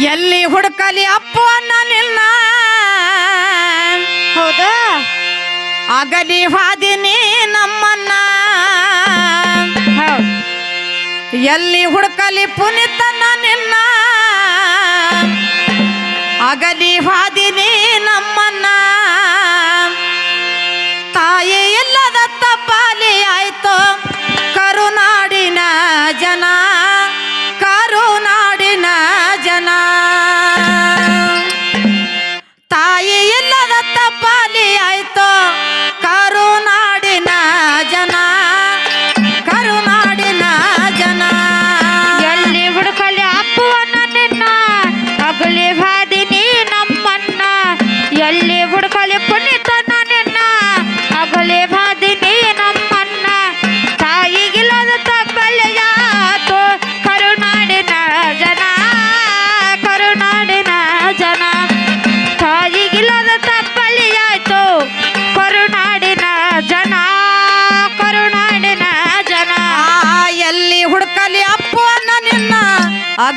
ಎಲ್ಲಿ ಹುಡುಕಲಿ ಅಪ್ಪು ಅನ್ನ ನಿನ್ನ? ಹೌದಾ? ಅಗಲಿ ಹಾದಿನಿ ನಮ್ಮನ್ನ. ಎಲ್ಲಿ ಹುಡುಕಲಿ ಪುನೀತನ ನಿನ್ನ? ಅಗಲಿ ಹಾದಿ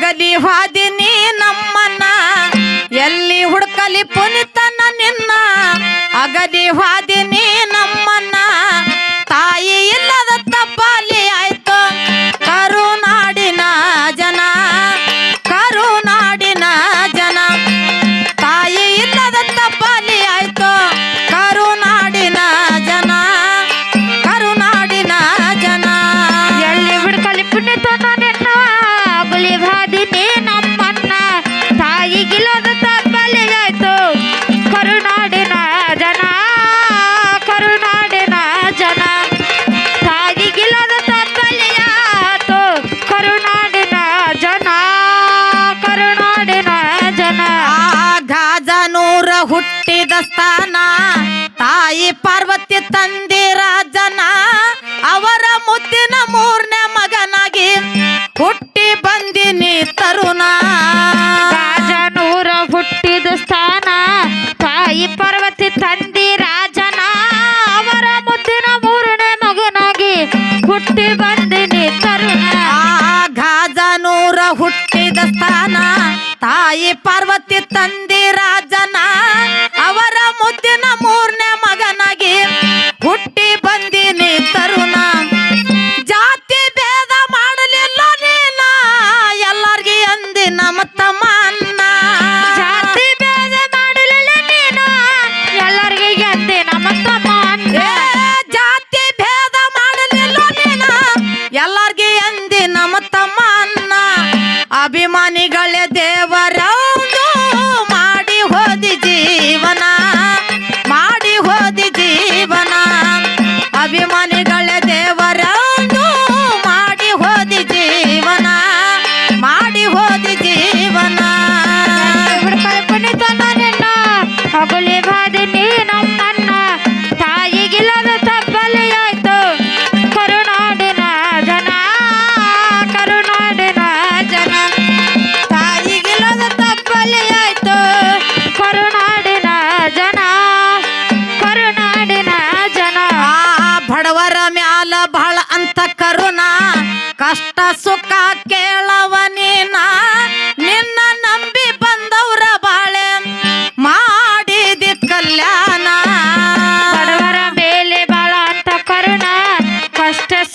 ಅಗಲಿ ಹಾದಿ ನೀ ನಮ್ಮನ್ನ. ಎಲ್ಲಿ ಹುಡುಕಲಿ ಪುನಿತನ ನಿನ್ನ. ಅಗಲಿ ಹಾದಿ ಹುಟ್ಟಿ Be my.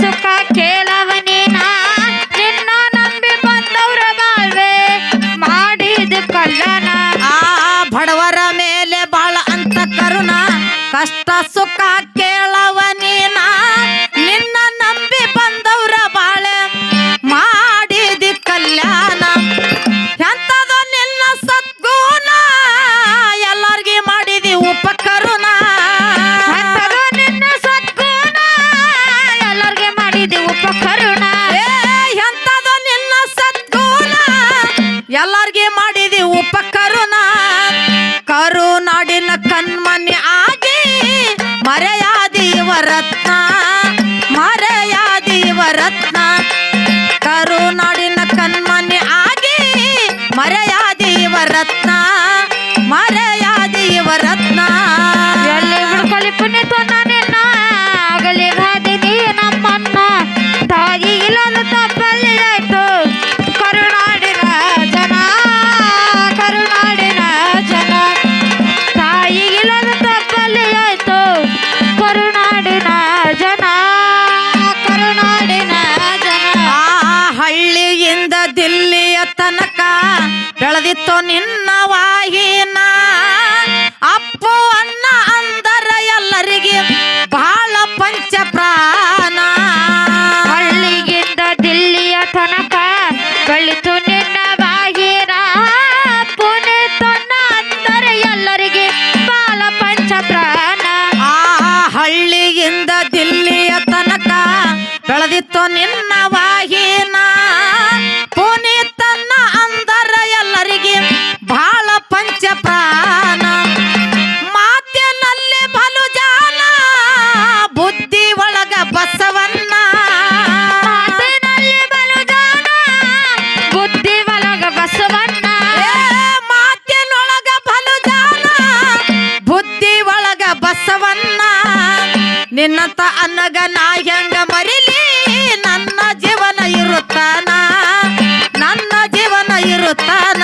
ಸುಖ ಕೇಳವನೇನ? ನಂಬಿ ಬಾಳ್ವೆ ಮಾಡಿದ ಕಲ್ಲನ ಆ ಬಡವರ ಮೇಲೆ ಬಾಳ ಅಂತ ಕರುಣ. ಕಷ್ಟ ಸುಖ ಕಣ್ಮನೆ ಆಗಿ ಮರೆಯಾದೀವ ರತ್ನ ಮರೆಯಾದೀವ ರತ್ನ ಕರುಣ ಕಳೆದಿತ್ತು ನಿನ್ನ ವಾಹಿನ. ಅಪ್ಪು ಅನ್ನ ಅಂದರ ಎಲ್ಲರಿಗೆ ಬಹಳ ಪಂಚ ಪ್ರಾಣ ಹಳ್ಳಿಗಿಂದ ದಿಲ್ಲಿಯ ತನಕ ಕಳಿತು ನಿನ್ನ ಬಾಗಿರ ಪುಣೆ ತೊನ್ನ ಎಲ್ಲರಿಗೆ ಬಾಲ ಪಂಚ ಪ್ರಾಣ ಆ ಹಳ್ಳಿಯಿಂದ ದಿಲ್ಲಿಯ ತನಕ ಬೆಳೆದಿತ್ತು ನಿನ್ನ ನಿನಗ ನಾ ಹೆಂಗ ಮರಿಲಿ? ನನ್ನ ಜೀವನ ಇರುತ್ತಾನ? ನನ್ನ ಜೀವನ ಇರುತ್ತಾನ?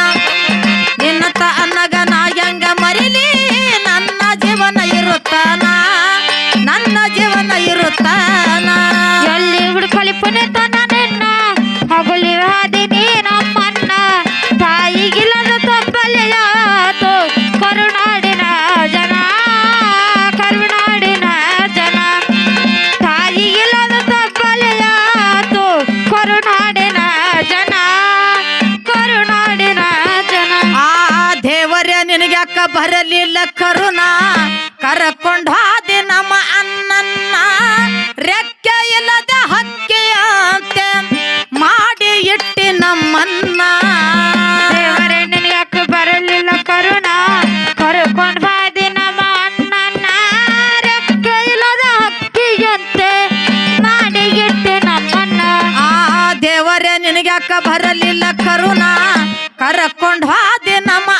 ದೇವರೇ ನಿನಗ್ಯಾಕ ಬರಲಿಲ್ಲ ಕರುಣ. ಕರಕೊಂಡ್ ಹಾದೆ ನಮ್ಮ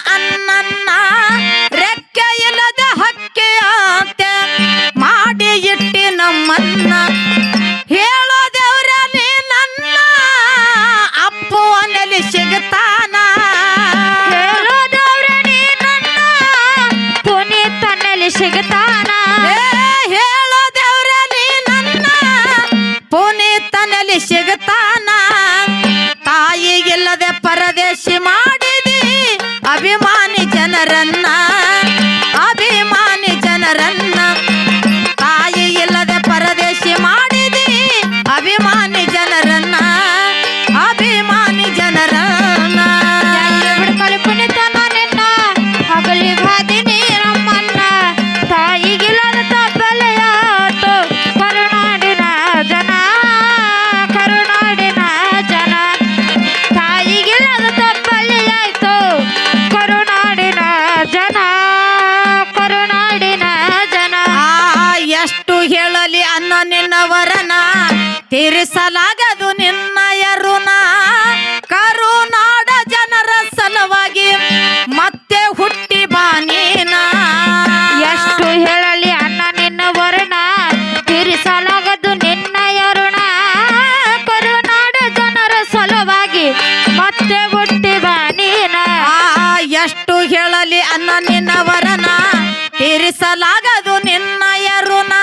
ಸಲಾಗದು ನಿನ್ನಯ ಋಣ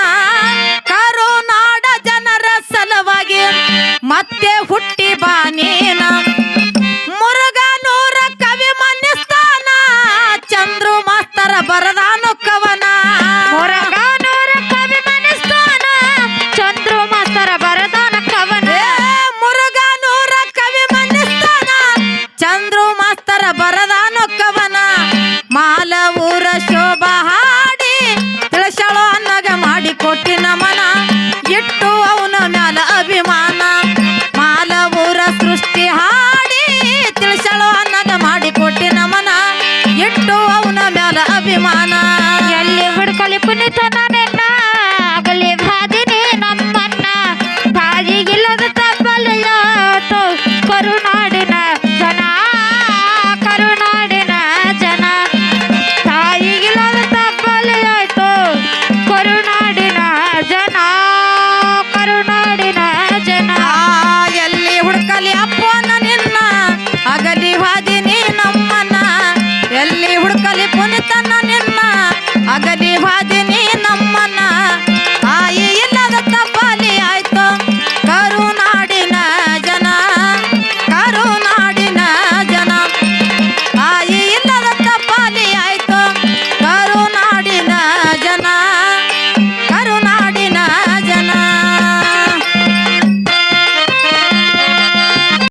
ಕರುನಾಡ ಜನರ ಸಲುವಾಗಿ ಮತ್ತೆ ಹುಟ್ಟಿ ಬಾನೇನ